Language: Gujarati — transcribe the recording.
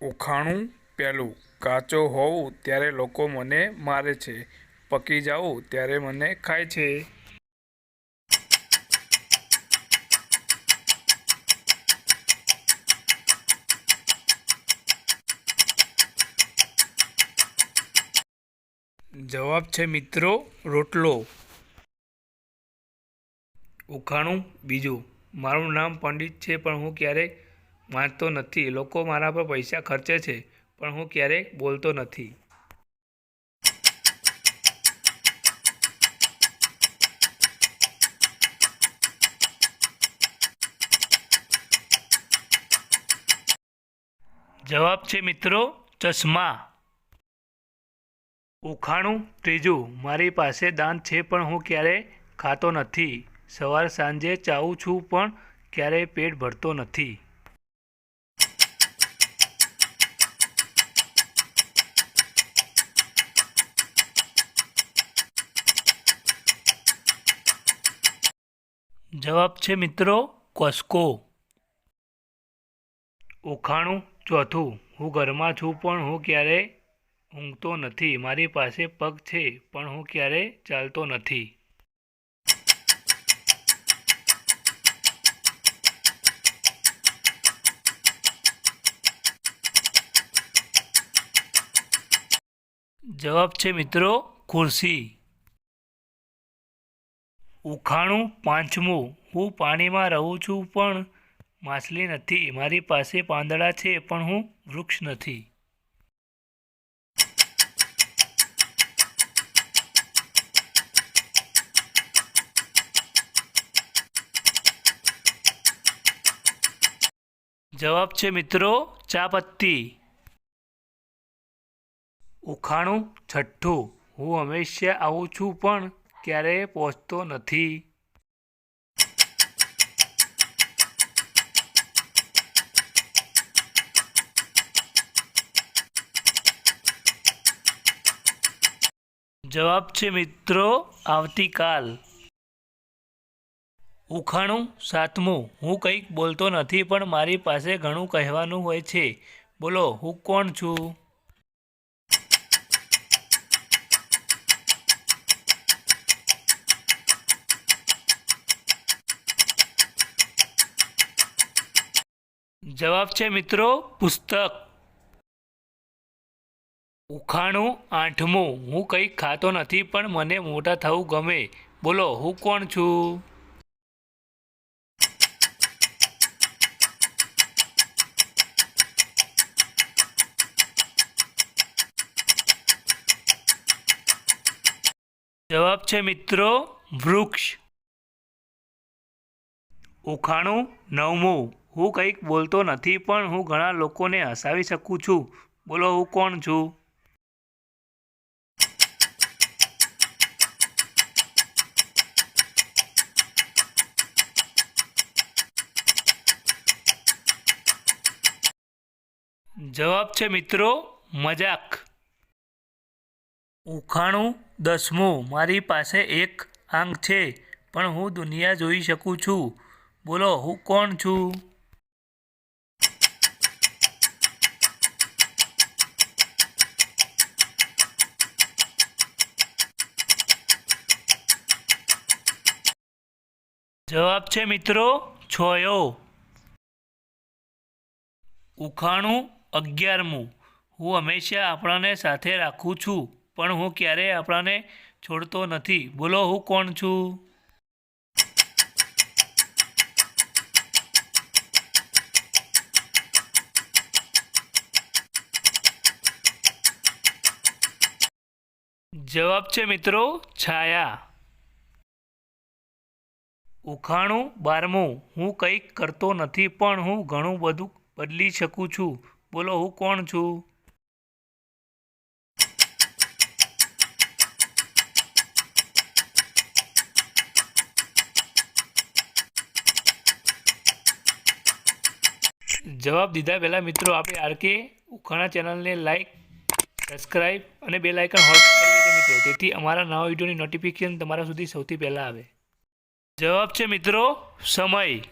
ઉખાણું પહેલું કાચો હોઉં ત્યારે લોકો મને મારે છે. પકી જાઉં ત્યારે મને ખાય છે. જવાબ છે મિત્રો રોટલો. ઉખાણું બીજું. મારું નામ પંડિત છે, પણ હું ક્યારેય વાંચતો નથી. લોકો મારા પર પૈસા ખર્ચે છે, પણ હું ક્યારેય બોલતો નથી. જવાબ છે મિત્રો, ચશ્મા. ઉખાણું ત્રીજું, મારી પાસે દાંત છે, પણ હું ક્યારેય ખાતો નથી. સવાર સાંજે ચાવું છું, પણ ક્યારેય પેટ ભરતો નથી. જવાબ છે મિત્રો કોસ્કો. ઓખાણું ચોથું. હું ઘરમાં છું પણ હું ક્યારેય ઊંઘતો નથી. મારી પાસે પગ છે પણ હું ક્યારેય ચાલતો નથી. જવાબ છે મિત્રો ખુરશી. ઉખાણું પાંચમું. હું પાણીમાં રહું છું પણ માછલી નથી. મારી પાસે પાંદડા છે પણ હું વૃક્ષ નથી. જવાબ છે મિત્રો ચા પત્તી ઉખાણું છઠ્ઠું. હું હંમેશા આવું છું પણ ક્યારેય પહોંચતો નથી. જવાબ છે મિત્રો, આવતીકાલ. ઉખાણું સાતમું. હું કંઈક બોલતો નથી, પણ મારી પાસે ઘણું કહેવાનું હોય છે. બોલો, હું કોણ છું? જવાબ છે મિત્રો પુસ્તક. ઉખાણું આઠમું. હું કંઈક ખાતો નથી, પણ મને મોટા થવું ગમે. બોલો, હું કોણ છું? જવાબ છે મિત્રો વૃક્ષ. ઉખાણું નવમું. હું કંઈક બોલતો નથી, પણ હું ઘણા લોકોને હસાવી શકું છું. બોલો, હું કોણ છું? જવાબ છે મિત્રો, મજાક. ઉખાણું દસમું. મારી પાસે એક આંખ છે, પણ હું દુનિયા જોઈ શકું છું. બોલો, હું કોણ છું? જવાબ છે મિત્રો છોયો. ઉખાણું અગિયારમું. હું હંમેશા આપણાને સાથે રાખું છું, પણ હું ક્યારેય આપણાને છોડતો નથી. બોલો, હું કોણ છું? જવાબ છે મિત્રો છાયા. ઉખાણું બારમું. હું કંઈક કરતો નથી, પણ હું ઘણું બધું બદલી શકું છું. બોલો, હું કોણ છું? જવાબ દીધા પહેલાં મિત્રો આપણે આરકે ઉખાણા ચેનલને લાઈક સબસ્ક્રાઈબ અને બે લાઇકન હોલ કરી મિત્રો. તેથી અમારા નવા વિડીયોની નોટિફિકેશન તમારા સુધી સૌથી પહેલાં આવે. જવાબ છે મિત્રો સમય.